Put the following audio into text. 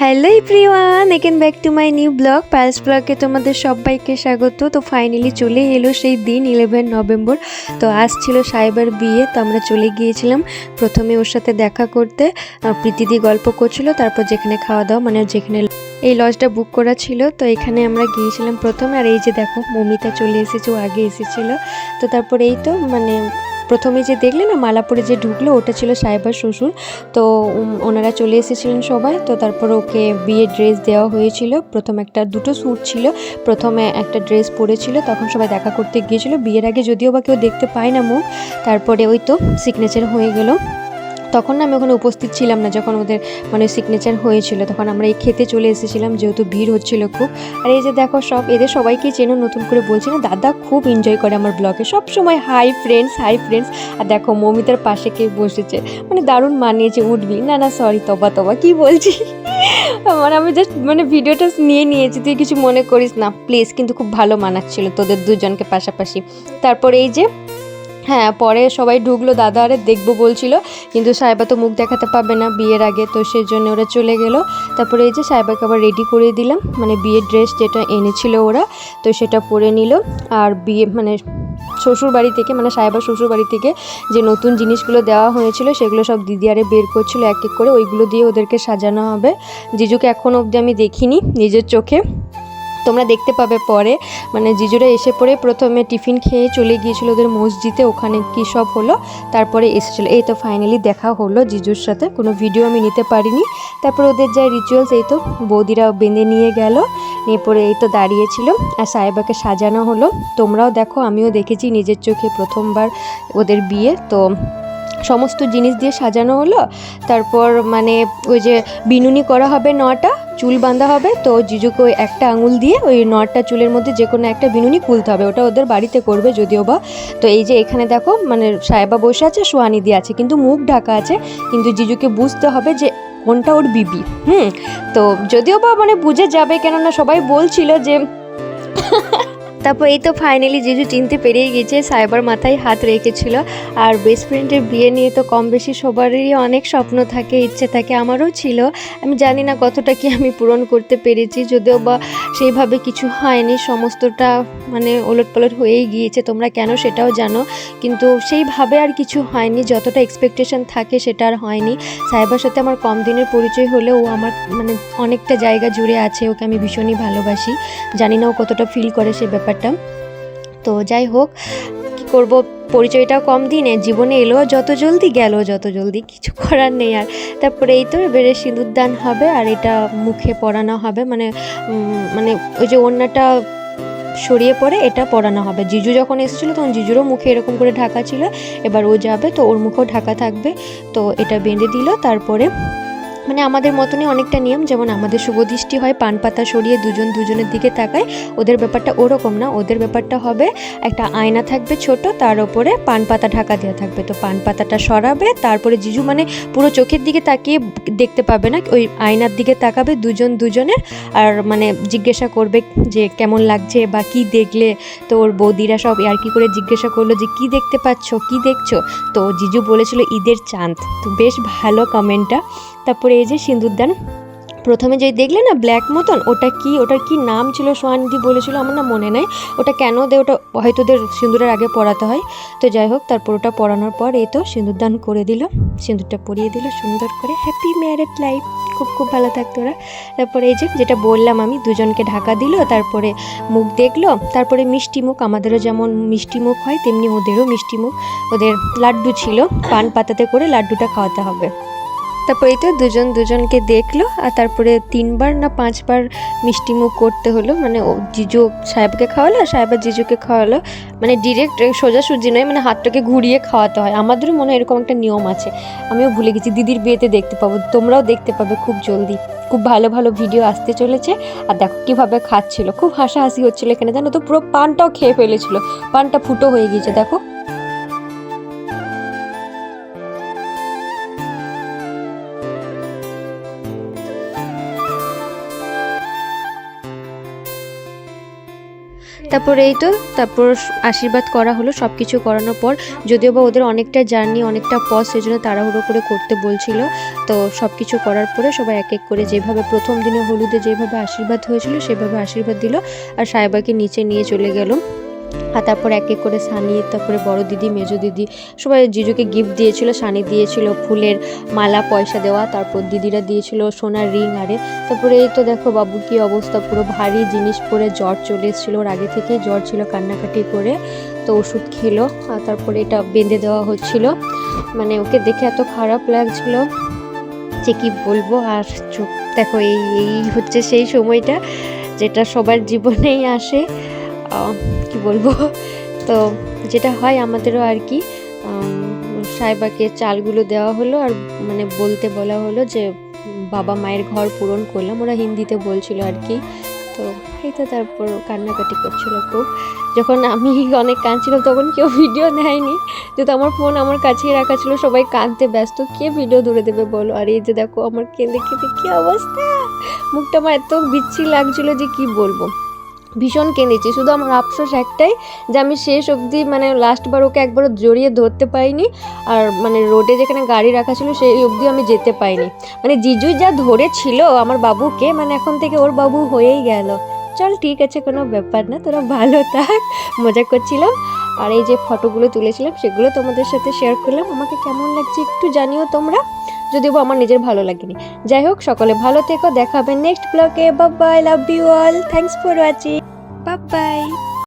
Hello everyone Eken back to my new blog প্যালস ব্লগে তোমাদের সবাইকে স্বাগত। তো ফাইনালি চলে এলো সেই দিন ইলেভেন নভেম্বর তো আজ ছিল সাইবার বিয়ে, তো আমরা চলে গিয়েছিলাম। প্রথমে ওর সাথে দেখা করতে প্রীতিদি গল্প করছিল, তারপর যেখানে খাওয়া দাওয়া মানে যেখানে এই লজটা বুক করা ছিল, তো এখানে আমরা গিয়েছিলাম প্রথমে, আর এই যে দেখো, মমিতা চলে এসেছে, ও আগে এসেছিল। তো তারপর এই তো মানে প্রথমে যে দেখলে না, মালাপুরে যে ঢুকলো, ওটা ছিল সাইবার শ্বশুর। তো ওনারা চলে এসেছিলেন সবাই, তো তারপর ওকে বিয়ের ড্রেস দেওয়া হয়েছিল। প্রথম একটা, দুটো স্যুট ছিল, প্রথমে একটা ড্রেস পরেছিল, তখন সবাই দেখা করতে গিয়েছিল। বিয়ের আগে যদিও বা কেউ দেখতে পায় না মুখ, তারপরে ওই তো সিগনেচার হয়ে গেল। তখন না আমি ওখানে উপস্থিত ছিলাম না, যখন ওদের মানে সিগনেচার হয়েছিল, তখন আমরা এই খেতে চলে এসেছিলাম, যেহেতু ভিড় হচ্ছিল খুব। আর এই যে দেখো সব, এদের সবাইকে চেনো, নতুন করে বলছি না, দাদা খুব এনজয় করে আমার ব্লগে সব সময় হাই ফ্রেন্ডস হাই ফ্রেন্ডস আর দেখো মমিতার পাশে কে বসেছে মানে দারুণ মানিয়েছে, উঠবি। না না সরি তবা তবা, কি বলছি? মানে আমি জাস্ট মানে ভিডিওটা নিয়ে নিয়েছি, তুই কিছু মনে করিস না প্লিজ কিন্তু খুব ভালো মানাচ্ছিল তোদের দুজনকে পাশাপাশি। তারপর এই যে হ্যাঁ পরে সবাই ঢুকলো, দাদা আরে দেখব বলছিল, কিন্তু সাহেবা তো মুখ দেখাতে পারবে না বিয়ের আগে, তো সেই জন্য ওরা চলে গেল। তারপরে এই যে সাহেবাকে আবার রেডি করে দিলাম মানে বিয়ের ড্রেস যেটা এনেছিল ওরা, তো সেটা পরে নিল। আর বিয়ে মানে শ্বশুর বাড়ি থেকে মানে সাহেবার শ্বশুর বাড়ি থেকে যে নতুন জিনিসগুলো দেওয়া হয়েছিল, সেগুলো সব দিদি আরে বের করছিল, এক এক করে, ওইগুলো দিয়ে ওদেরকে সাজানো হবে। জিজুকে এখনও অবধি আমি দেখিনি, নিজের চোখে। তোমরা দেখতে পাবে পরে। মানে জিজুরা এসে পড়ে প্রথমে টিফিন খেয়ে চলে গিয়েছিল ওদের মসজিদে, ওখানে কী সব হলো, তারপরে এসেছিল। এই তো ফাইনালি দেখা হলো জিজুর সাথে, কোনো ভিডিও আমি নিতে পারিনি। তারপর ওদের যা রিচুয়ালস এই তো বৌদিরা বেঁধে নিয়ে গেল, নিয়ে পরে এই তো দাঁড়িয়েছিল, আর সাহেবাকে সাজানো হলো। তোমরাও দেখো, আমিও দেখেছি নিজের চোখে প্রথমবার ওদের বিয়ে, তো সমস্ত জিনিস দিয়ে সাজানো হলো। তারপর মানে ওই যে বিনুনি করা হবে নটা, চুল বাঁধা হবে, তো জিজুকে ওই একটা আঙুল দিয়ে ওই নটা চুলের মধ্যে যে কোনো একটা বিনুনি খুলতে হবে। ওটা ওদের বাড়িতে করবে যদিও বা। তো এই যে এখানে দেখো মানে সাহেবা বসে আছে সোয়ানি দিয়ে আছে, কিন্তু মুখ ঢাকা আছে। কিন্তু জিজুকে বুঝতে হবে যে কোনটা ওর বিবি। হুম? তো যদিও বা মানে বুঝে যাবে, কেননা সবাই বলছিল যে তারপর এই তো ফাইনালি জিজু চিনতে পেরিয়ে গেছে, সাইবার মাথায় হাত রেখেছিল। আর বেস্ট ফ্রেন্ডের বিয়ে নিয়ে তো কম বেশি সবারই অনেক স্বপ্ন থাকে, ইচ্ছে থাকে, আমারও ছিল। আমি জানি না কতটা কি আমি পূরণ করতে পেরেছি, যদিও বা সেইভাবে কিছু হয়নি, সমস্তটা মানে ওলট পালট হয়েই গিয়েছে, তোমরা কেন সেটাও জানো। কিন্তু সেইভাবে আর কিছু হয়নি, যতটা এক্সপেকটেশন থাকে সেটা আর হয়নি। সাইবার সাথে আমার কম দিনের পরিচয় হলেও ও আমার মানে অনেকটা জায়গা জুড়ে আছে, ওকে আমি ভীষণই ভালোবাসি। জানি না ও কতটা ফিল করে সেই ব্যাপারটা তো যাই হোক, কি করব? পরিচয়টা কম দিনে, জীবনে এলো, যত জলদি গেল, যত জলদি কিছু করার নেই আর। তারপরে এই তো এবারে সিঁদুরদান হবে আর এটা মুখে পরানো হবে। মানে মানে ওই যে ওড়নাটা সরিয়ে পরে এটা পরানো হবে। জিজু যখন এসেছিল তখন জিজুরও মুখে এরকম করে ঢাকা ছিল। এবার ও যাবে, তো ওর মুখেও ঢাকা থাকবে। তো এটা বেঁধে দিল, তারপরে মানে আমাদের মতনই অনেকটা নিয়ম, যেমন আমাদের শুভদৃষ্টি হয়, পান পাতা সরিয়ে দুজন দুজনের দিকে তাকায়, ওদের ব্যাপারটা ওরকম না। ওদের ব্যাপারটা হবে একটা আয়না থাকবে ছোট, তার ওপরে পান পাতা ঢাকা দেওয়া থাকবে। তো পান পাতাটা সরাবে, তারপরে জিজু মানে পুরো চোখের দিকে তাকিয়ে দেখতে পাবে না, ওই আয়নার দিকে তাকাবে দুজন দুজনের, আর মানে জিজ্ঞাসা করবে যে কেমন লাগছে বা কি দেখলে, তো ওর বৌদিরা সব আর কি করে জিজ্ঞাসা করল যে, কি দেখতে পাচ্ছ? কি দেখছ? তো জিজু বলেছিল, ঈদের চাঁদ। তো বেশ ভালো কমেন্টটা তারপরে এই যে সিঁদুরদান প্রথমে যেই দেখলে না ব্ল্যাক মতন, ওটা কি, ওটার কি নাম ছিল সোহানদি বলেছিল আমার না মনে নেই। ওটা কেন দে, ওটা হয়তো ওদের সিঁদুরের আগে পরাতে হয়। তো যাই হোক, তারপর ওটা পরানোর পর এই তো সিঁদুরদান করে দিল। সিঁদুরটা পরিয়ে দিল সুন্দর করে। হ্যাপি ম্যারেড লাইফ খুব খুব ভালো থাকতো ওরা। তারপরে এই যে যেটা বললাম আমি, দুজনকে ঢাকা দিল, তারপরে মুখ দেখল, তারপরে মিষ্টি মুখ, আমাদেরও যেমন মিষ্টি মুখ হয়, তেমনি ওদেরও মিষ্টি মুখ। ওদের লাড্ডু ছিল, পান পাতাতে করে লাড্ডুটা খাওয়াতে হবে। তারপরে তো দুজন দুজনকে দেখল, আর তারপরে তিনবার না পাঁচবার মিষ্টি মুখ করতে হলো মানে ও জিজু সাহেবকে খাওয়ালো, আর সাহেবের জিজুকে খাওয়ালো মানে ডিরেক্ট সোজাসুজি নয় মানে হাতটাকে ঘুরিয়ে খাওয়াতে হয়। আমাদেরও মনে হয় এরকম একটা নিয়ম আছে। আমিও ভুলে গেছি, দিদির বিয়েতে দেখতে পাবো, তোমরাও দেখতে পাবে খুব জলদি। খুব ভালো ভালো ভিডিও আসতে চলেছে। আর দেখো কীভাবে খাচ্ছিল, খুব হাসাহাসি হচ্ছিল এখানে, জানো তো পুরো পানটাও খেয়ে ফেলেছিল, পানটা ফুটো হয়ে গিয়েছে, দেখো। তারপরে এই তো, তারপর আশীর্বাদ করা হলো সব কিছু করানোর পর যদিও বা ওদের অনেকটা জার্নি, অনেকটা পথ সেজন্য তাড়াহুড়ো করে করতে বলছিল। তো সব কিছু করার পরে সবাই এক এক করে যেভাবে প্রথম দিনে হলুদে যেভাবে আশীর্বাদ হয়েছিল, সেভাবে আশীর্বাদ দিল আর সাহেবাকে নিচে নিয়ে চলে গেল। আর তারপর এক এক করে সানি, তারপরে বড় দিদি, মেজো দিদি, সবাই জিজুকে গিফট দিয়েছিল, সানি দিয়েছিল ফুলের মালা, পয়সা দেওয়া, তারপর দিদিরা দিয়েছিল সোনার রিং, আরে তারপরে এই তো দেখো বাবুর কি অবস্থা, পুরো ভারী জিনিস পরে জ্বর চলে এসেছিল ওর আগে থেকেই, জ্বর ছিল কান্নাকাটি করে, তো ওষুধ খেলো, আর তারপরে এটা বেঁধে দেওয়া হচ্ছিল মানে ওকে দেখে এত খারাপ লাগছিল যে কি বলব, আর চোখ, দেখো এই এই হচ্ছে সেই সময়টা যেটা সবার জীবনেই আসে কি বলব? তো যেটা হয় আমাদেরও আর কি সাহেবাকে চালগুলো দেওয়া হলো আর মানে বলতে বলা হলো যে, বাবা মায়ের ঘর পূরণ করলাম। ওরা হিন্দিতে বলছিল আর কি। তো এই তো তারপর কান্নাকাটি করছিল খুব। যখন আমি অনেক কাঁদছিলাম, তখন কেউ ভিডিও নেয়নি যেহেতু আমার ফোন আমার কাছেই রাখা ছিল, সবাই কাঁদতে ব্যস্ত, কে ভিডিও ধরে দেবে বলো? আর এই যে দেখো, আমার কেঁদে কেঁদে কী অবস্থা? মুখটা আমার এত বিচ্ছি লাগছিল যে কি বলব? ভীষণ কেঁদেছি। শুধু আমার আফসোস একটাই যে আমি শেষ অবধি মানে লাস্টবার ওকে একবারও জড়িয়ে ধরতে পাইনি আর মানে রোডে যেখানে গাড়ি রাখা ছিল সেই অবধি আমি যেতে পাইনি মানে জিজু যা ধরেছিল আমার বাবুকে মানে এখন থেকে ওর বাবু হয়েই গেল। চল ঠিক আছে, কোনো ব্যাপার না, তোরা ভালো থাক, মজা করছিলাম। আর এই যে ফটোগুলো তুলেছিলাম, সেগুলো তোমাদের সাথে শেয়ার করলাম। আমাকে কেমন লাগছে একটু জানিও তোমরা, যদিও আমার নিজের ভালো লাগেনি। যাই হোক, সকলে ভালো থেকো দেখা হবে নেক্সট ব্লগে bye love you all thanks for watching